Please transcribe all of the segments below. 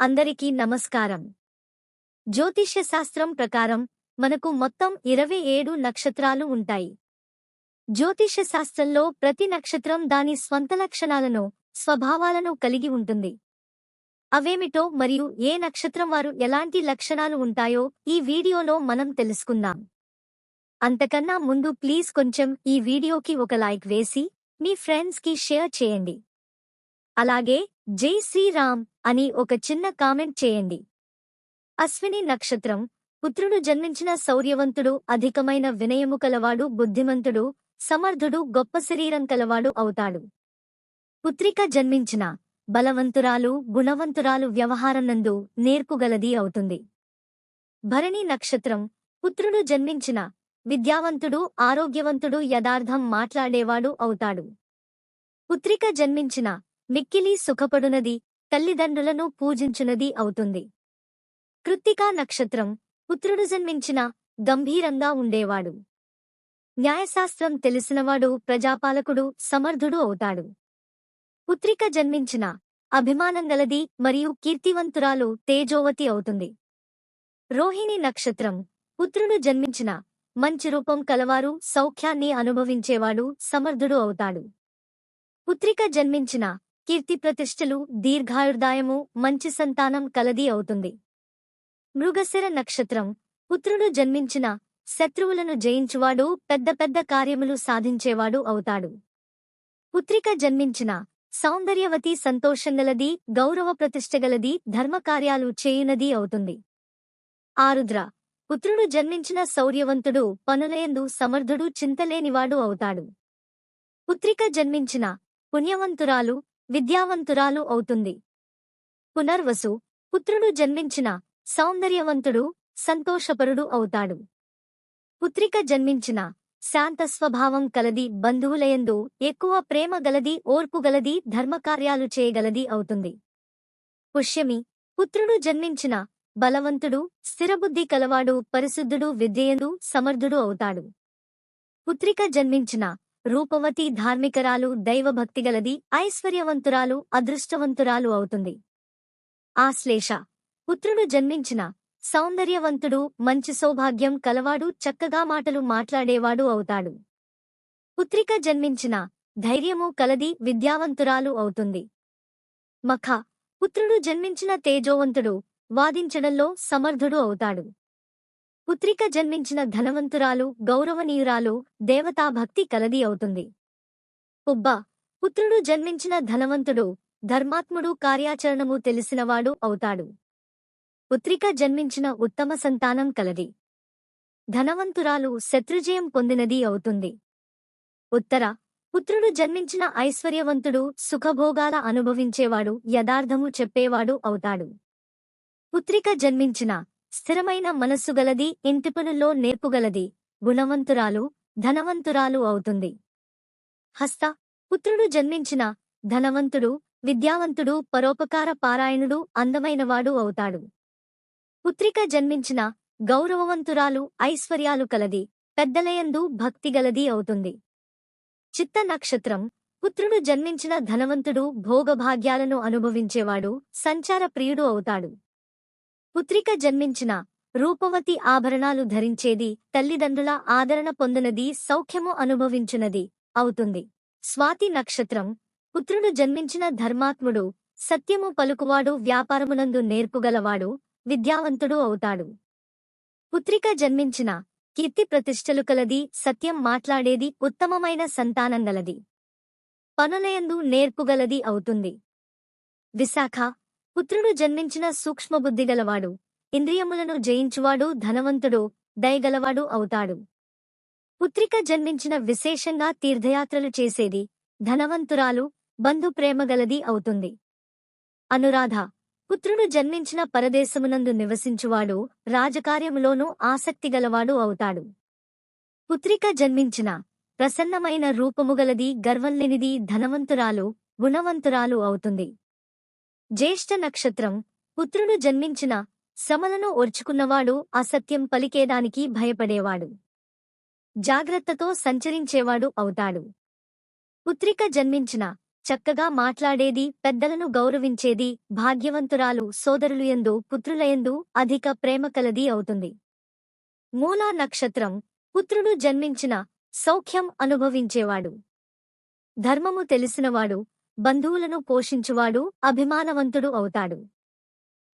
అందరికీ నమస్కారం. జ్యోతిష్యశాస్త్రం ప్రకారం మనకు మొత్తం ఇరవై ఏడు నక్షత్రాలు ఉంటాయి. జ్యోతిష్య శాస్త్రంలో ప్రతి నక్షత్రం దాని స్వంత లక్షణాలను స్వభావాలను కలిగి ఉంటుంది. అవేమిటో మరియు ఏ నక్షత్రం వారు ఎలాంటి లక్షణాలు ఉంటాయో ఈ వీడియోలో మనం తెలుసుకుందాం. అంతకన్నా ముందు ప్లీజ్ కొంచెం ఈ వీడియోకి ఒక లైక్ వేసి మీ ఫ్రెండ్స్కి షేర్ చేయండి. అలాగే జై శ్రీరామ్! అని ఒక చిన్న కామెంట్ చేయండి. అశ్విని నక్షత్రం పుత్రుడు జన్మించిన శౌర్యవంతుడు అధికమైన వినయము కలవాడు బుద్ధిమంతుడు సమర్థుడు గొప్ప శరీరం కలవాడు అవుతాడు. పుత్రిక జన్మించిన బలవంతురాలు గుణవంతురాలు వ్యవహారనందు నేర్పుగలది అవుతుంది. భరణి నక్షత్రం పుత్రుడు జన్మించిన విద్యావంతుడు ఆరోగ్యవంతుడు యథార్థం మాట్లాడేవాడు అవుతాడు. పుత్రిక జన్మించిన మిక్కిలి సుఖపడునది తల్లిదండ్రులను పూజించునది అవుతుంది. కృత్తికా నక్షత్రం పుత్రుడు జన్మించిన గంభీరంగా ఉండేవాడు. న్యాయశాస్త్రం తెలిసినవాడు ప్రజాపాలకుడు సమర్థుడు అవుతాడు. పుత్రిక జన్మించిన అభిమానం గలది మరియు కీర్తివంతురాలు తేజోవతి అవుతుంది. రోహిణి నక్షత్రం పుత్రుడు జన్మించిన మంచి రూపం కలవారు సౌఖ్యాన్ని అనుభవించేవాడు సమర్థుడు అవుతాడు. పుత్రిక జన్మించిన కీర్తి ప్రతిష్టలు దీర్ఘాయుర్దాయము మంచి సంతానం కలది అవుతుంది. మృగశిర నక్షత్రం. పుత్రుడు జన్మించిన శత్రువులను జయించువాడు పెద్ద పెద్ద కార్యములు సాధించేవాడు అవుతాడు. పుత్రిక జన్మించిన సౌందర్యవతి సంతోషంగలది గౌరవ ప్రతిష్టగలది ధర్మకార్యాలు చేయునది అవుతుంది. ఆరుద్ర. పుత్రుడు జన్మించిన శౌర్యవంతుడు పనులయందు సమర్థుడు చింతలేనివాడు అవుతాడు. పుత్రిక జన్మించిన పుణ్యవంతురాలు విద్యావంతురాలు అవుతుంది. పునర్వసు పుత్రుడు జన్మించిన సౌందర్యవంతుడు సంతోషపరుడు అవుతాడు. పుత్రిక జన్మించిన శాంత స్వభావం కలది బంధువులయందు ఎక్కువ ప్రేమ గలది ఓర్పు గలది ధర్మకార్యాలు చేయగలది అవుతుంది. పుష్యమి పుత్రుడు జన్మించిన బలవంతుడు స్థిరబుద్ధి కలవాడు పరిశుద్ధుడు విద్యయందు సమర్థుడు అవుతాడు. పుత్రిక జన్మించిన రూపవతి ధార్మికరాలు దైవభక్తిగలది ఐశ్వర్యవంతురాలు అదృష్టవంతురాలు అవుతుంది. ఆశ్లేష పుత్రుడు జన్మించిన సౌందర్యవంతుడు మంచి సౌభాగ్యం కలవాడు చక్కగా మాటలు మాట్లాడేవాడు అవుతాడు. పుత్రిక జన్మించిన ధైర్యము కలది విద్యావంతురాలు అవుతుంది. మఖ. పుత్రుడు జన్మించిన తేజోవంతుడు వాదించడంలో సమర్థుడు అవుతాడు. పుత్రిక జన్మించిన ధనవంతురాలు గౌరవనీయురాలు దేవతాభక్తి కలది అవుతుంది. ఉబ్బ! పుత్రుడు జన్మించిన ధనవంతుడు ధర్మాత్ముడు కార్యాచరణము తెలిసినవాడు అవుతాడు. పుత్రిక జన్మించిన ఉత్తమ సంతానం కలది. ధనవంతురాలు శత్రుజయం పొందినది అవుతుంది. ఉత్తర! పుత్రుడు జన్మించిన ఐశ్వర్యవంతుడు సుఖభోగాల అనుభవించేవాడు యథార్థము చెప్పేవాడు అవుతాడు. పుత్రిక జన్మించిన స్థిరమైన మనస్సు గలది ఇంటి పనుల్లో నేర్పుగలది గుణవంతురాలు ధనవంతురాలు అవుతుంది. హస్త పుత్రుడు జన్మించిన ధనవంతుడు విద్యావంతుడు పరోపకార పారాయణుడు అందమైనవాడు అవుతాడు. పుత్రిక జన్మించిన గౌరవవంతురాలు ఐశ్వర్యాలు కలది పెద్దలయందు భక్తిగలది అవుతుంది. చిత్త నక్షత్రం పుత్రుడు జన్మించిన ధనవంతుడు భోగభాగ్యాలను అనుభవించేవాడు సంచార ప్రియుడు అవుతాడు. పుత్రిక జన్మించిన రూపవతి ఆభరణాలు ధరించేది తల్లిదండ్రుల ఆదరణ పొందినది సౌఖ్యము అనుభవించినది అవుతుంది. స్వాతి నక్షత్రం. పుత్రుడు జన్మించిన ధర్మాత్ముడు సత్యము పలుకువాడు వ్యాపారమునందు నేర్పుగలవాడు విద్యావంతుడు అవుతాడు. పుత్రిక జన్మించిన కీర్తి ప్రతిష్టలు కలది సత్యం మాట్లాడేది ఉత్తమమైన సంతానం గలది. పనులయందు నేర్పుగలది అవుతుంది. విశాఖ. పుత్రుడు జన్మించిన సూక్ష్మబుద్ధిగలవాడు ఇంద్రియములను జయించువాడు ధనవంతుడు దయగలవాడు అవుతాడు. పుత్రిక జన్మించిన విశేషంగా తీర్థయాత్రలు చేసేది ధనవంతురాలు బంధుప్రేమగలది అవుతుంది. అనురాధ పుత్రుడు జన్మించిన పరదేశమునందు నివసించువాడు రాజకార్యములోనూ ఆసక్తిగలవాడు అవుతాడు. పుత్రిక జన్మించిన ప్రసన్నమైన రూపముగలది గర్వంలేనిది ధనవంతురాలు గుణవంతురాలు అవుతుంది. జ్యేష్ఠ నక్షత్రం పుత్రుడు జన్మించిన సమలను ఓర్చుకున్నవాడు అసత్యం పలికేదానికి భయపడేవాడు. జాగ్రత్తతో సంచరించేవాడు అవుతాడు. పుత్రిక జన్మించిన చక్కగా మాట్లాడేది పెద్దలను గౌరవించేది భాగ్యవంతురాలు సోదరులయందు పుత్రులయందు అధిక ప్రేమ కలది అవుతుంది. మూలా నక్షత్రం పుత్రుడు జన్మించిన సౌఖ్యం అనుభవించేవాడు. ధర్మము తెలిసినవాడు బంధువులను పోషించువాడు అభిమానవంతుడు అవుతాడు.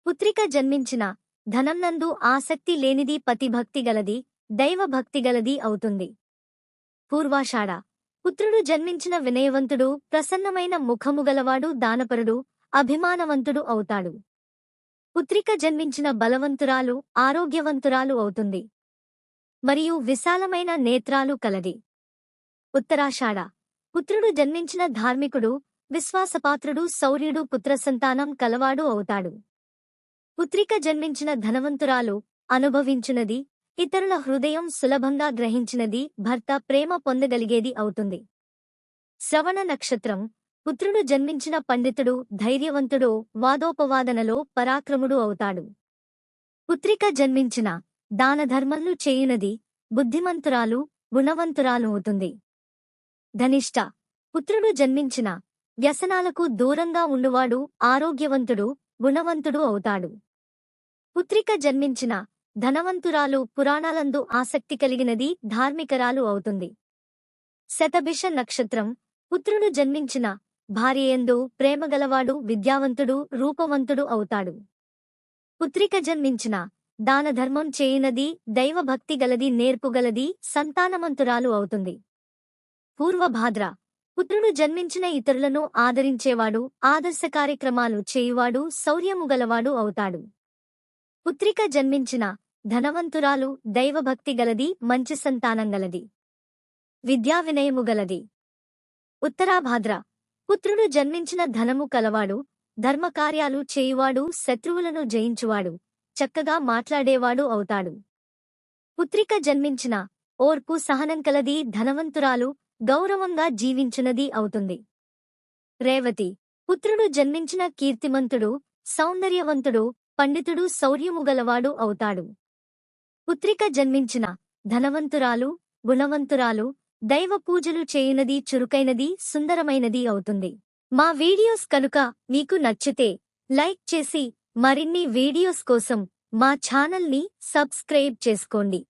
పుత్రిక జన్మించిన ధనంనందు ఆసక్తి లేనిది పతిభక్తి దైవభక్తిగలది దైవభక్తి అవుతుంది. పూర్వాషాఢ. పుత్రుడు జన్మించిన వినయవంతుడు ప్రసన్నమైన ముఖము గలవాడు దానపరుడు అభిమానవంతుడు అవుతాడు. పుత్రిక జన్మించిన బలవంతురాలు ఆరోగ్యవంతురాలు అవుతుంది. మరియు విశాలమైన నేత్రాలు కలది. ఉత్తరాషాఢ. పుత్రుడు జన్మించిన ధార్మికుడు విశ్వాసపాత్రుడు శౌర్యుడు పుత్రసంతానం కలవాడు అవుతాడు. పుత్రిక జన్మించిన ధనవంతురాలు అనుభవించినది ఇతరుల హృదయం సులభంగా గ్రహించినది భర్త ప్రేమ పొందగలిగేది అవుతుంది. శ్రవణ నక్షత్రం పుత్రుడు జన్మించిన పండితుడు ధైర్యవంతుడు వాదోపవాదనలో పరాక్రముడు అవుతాడు. పుత్రిక జన్మించిన దానధర్మలు చేయునది బుద్ధిమంతురాలు గుణవంతురాలు అవుతుంది. ధనిష్ట పుత్రుడు జన్మించిన వ్యసనాలకు దూరంగా ఉండువాడు ఆరోగ్యవంతుడు గుణవంతుడు అవుతాడు. పుత్రిక జన్మించిన ధనవంతురాలు పురాణాలందు ఆసక్తి కలిగినది ధార్మికరాలు అవుతుంది. శతభిష నక్షత్రం పుత్రుడు జన్మించిన భార్యయందు ప్రేమగలవాడు విద్యావంతుడు రూపవంతుడు అవుతాడు. పుత్రిక జన్మించిన దానధర్మం చేయునది దైవభక్తి గలది నేర్పుగలది సంతానమంతురాలు అవుతుంది. పూర్వభాద్ర పుత్రుడు జన్మించిన ఇతరులను ఆదరించేవాడు ఆదర్శ కార్యక్రమాలు చేయువాడు శౌర్యము గలవాడు అవుతాడు. పుత్రిక జన్మించిన ధనవంతురాలు దైవభక్తి గలది మంచి సంతానం గలది. విద్యా వినయము గలది. ఉత్తరాభాద్ర. పుత్రుడు జన్మించిన ధనము కలవాడు ధర్మకార్యాలు చేయువాడు శత్రువులను జయించువాడు చక్కగా మాట్లాడేవాడు అవుతాడు. పుత్రిక జన్మించిన ఓర్పు సహనం కలది ధనవంతురాలు గౌరవంగా జీవించినది అవుతుంది. రేవతి పుత్రుడు జన్మించిన కీర్తిమంతుడు సౌందర్యవంతుడు పండితుడు శౌర్యము గలవాడు అవుతాడు. పుత్రిక జన్మించిన ధనవంతురాలు గుణవంతురాలు దైవ పూజలు చేయనది చురుకైనది సుందరమైనది అవుతుంది. మా వీడియోస్ కనుక మీకు నచ్చితే లైక్ చేసి మరిన్ని వీడియోస్ కోసం మా ఛానల్ని సబ్స్క్రైబ్ చేసుకోండి.